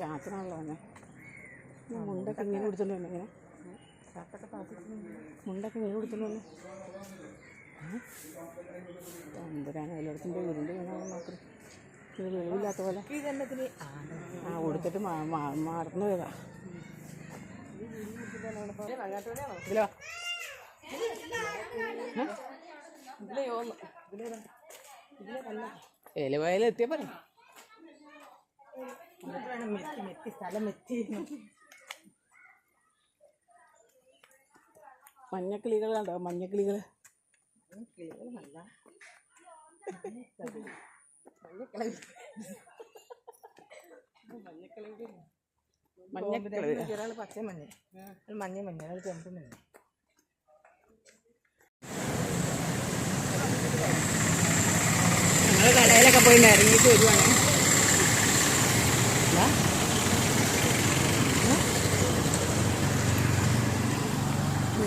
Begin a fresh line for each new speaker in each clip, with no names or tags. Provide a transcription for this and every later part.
ഈ മുണ്ടൊക്കെ ഇങ്ങനെ കൊടുത്തോണ്ട് ഇങ്ങനെ മുണ്ടൊക്കെ ഇങ്ങനെ കൊടുത്തോണ്ട് വന്നെ. ഉരുണ്ട് വീണ മാത്രം. ഇത് വെളിവില്ലാത്ത പോലെ. ആ കൊടുത്തിട്ട് മറന്നു പോയതാ. ഇതിലോ?
ഇതിലെ യോന്ന് ഇതിലെ ഇതിലെ കല്ല
എലുവയൽ എത്തിയ പറ
എന്നിട്ട് വേണം മെത്തി മെത്തി സ്ഥലം മെത്തി
മഞ്ഞക്കിളികൾ മഞ്ഞക്കിളികൾ.
കിളികൾ നല്ല
മഞ്ഞക്കിളി.
ഒരാൾ പച്ച മഞ്ഞ മഞ്ഞ മഞ്ഞ ഒരാൾ ചെമ്പ് മഞ്ഞ.
ഞങ്ങൾ കടയിലൊക്കെ പോയി നിറങ്ങിയിട്ട് വരുവാണ്.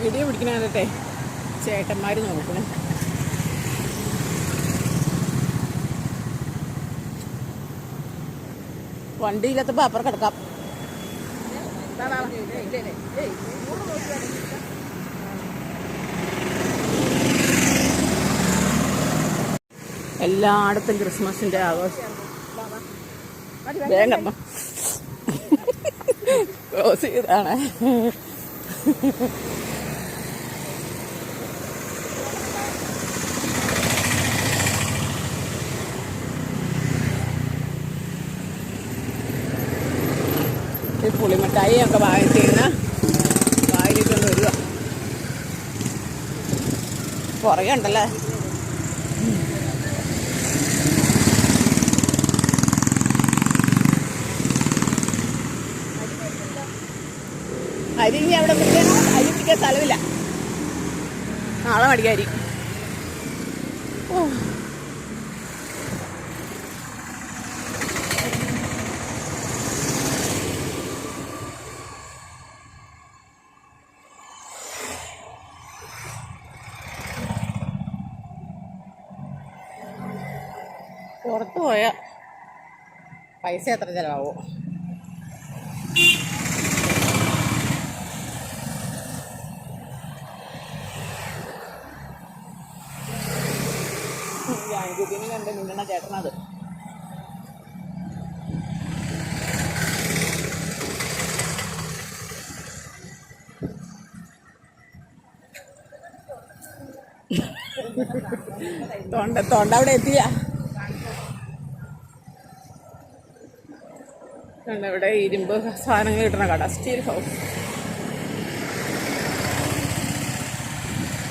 വീഡിയോ പിടിക്കണേ ചേട്ടന്മാർ നോക്കണം. വണ്ടിയിലെത്തപ്പോൾ അപ്പുറം കിടക്കാം. എല്ലായിടത്തും ക്രിസ്മസിന്റെ ആഘോഷം. വേഗം ക്ലോസ് ചെയ്താണ് പുളിമിഠായി ഒക്കെ ചെയ്യുന്ന വായിലിട്ടൊന്ന് വരിക പുറകെ ഉണ്ടല്ലേ? അരി ഇനി അവിടെ പിടിക്കണോ അരി പിടിക്കാൻ സ്ഥലമില്ല. നാളെ മടിക്കാരി പുറത്തു പോയ. പൈസ എത്ര ചിലവാകുമോ കണ്ട് നിന്നണ ചേട്ടനത്. തൊണ്ട തൊണ്ട അവിടെ എത്തിയ. കണ്ട ഇവിടെ ഇരുമ്പ് സാധനങ്ങൾ കിട്ടുന്ന കട. സ്റ്റീൽ ഹൗസ്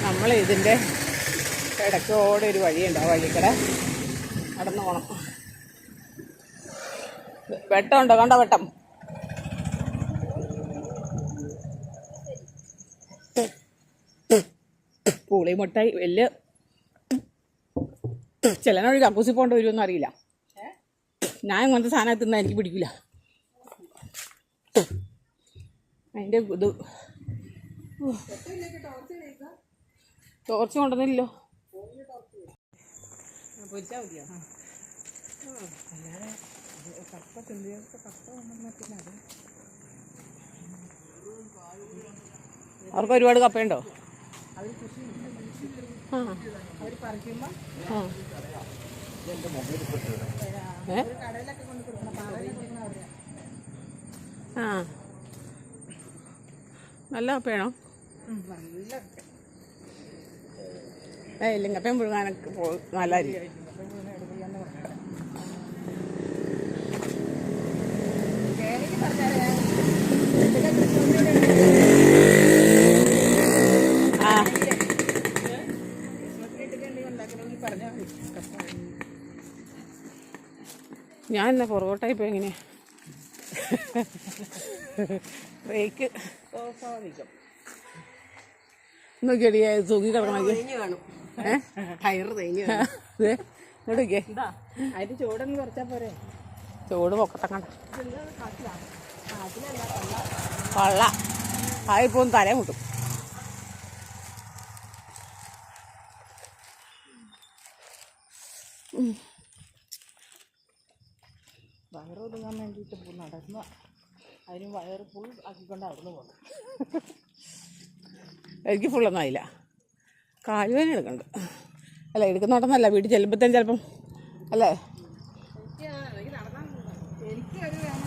നമ്മൾ ഇതിന്റെ ഇടയ്ക്കോടെ ഒരു വഴിയുണ്ട്. ആ വഴിക്കട നടന്നു പോകണം വെട്ടമുണ്ടോ? കണ്ട വെട്ടം? പുളി മുട്ടായി വലിയ ചിലനൊഴി കക്കൂസി പോകേണ്ട വരുമെന്ന് അറിയില്ല. ഞാൻ ഇങ്ങനത്തെ സാധനം തിന്നാൻ എനിക്ക് പിടിക്കില്ല അതിന്റെ ഇത് ടോർച്ച് കൊണ്ടുവന്നില്ലല്ലോ.
പൊരിച്ചാൽ മതിയോ? അല്ലാതെ കപ്പ ചിന്തിയൊക്കെ കപ്പ കൊണ്ടുവന്നിട്ടില്ല അത്.
അവർക്ക് ഒരുപാട് കപ്പയുണ്ടോ? ഏ
ഒരു കടയിലൊക്കെ കൊണ്ട് കൊടുക്കണം പാറയിലൊക്കെ കൊടുക്കണം അവർ
ആ. നല്ല
അപ്പയാണോ
ഏ ഇല്ലിങ്ങപ്പയും പുഴുങ്ങാനൊക്കെ പോ നല്ലതായിരിക്കും ഞാൻ എന്നാ പുറകോട്ടായി പോയി എങ്ങനെയാ? ബ്രേക്ക്
സ്വാഭാവികം.
നോക്കിയടി തൂങ്ങി കിടക്കണമെങ്കിൽ
തേഞ്ഞ്
നോക്കിയേ.
അതിന്റെ ചൂടൊന്ന് കുറച്ചാ പോരെ.
ചൂട് പൊക്കത്തം കണ്ട
ഇതെന്താണ് കാട്ടിലാ? കാട്ടിലല്ല
കൊള്ള ആയിപ്പോ തല മുട്ടും.
വയറ് ഒതുങ്ങാൻ വേണ്ടിയിട്ട് നടന്ന അതിന് വയറ് ഫുൾ ആക്കിക്കൊണ്ട് അവിടുന്ന് പോകുന്നു
എനിക്ക് ഫുള്ളൊന്നും ആയില്ല. കാലുവേന എടുക്കണ്ട്. അല്ല എടുക്കുന്നുണ്ടെന്നല്ല വീട്ടിൽ ചെല്ലുമ്പോഴത്തേന് ചിലപ്പം അല്ലേ?
എനിക്ക്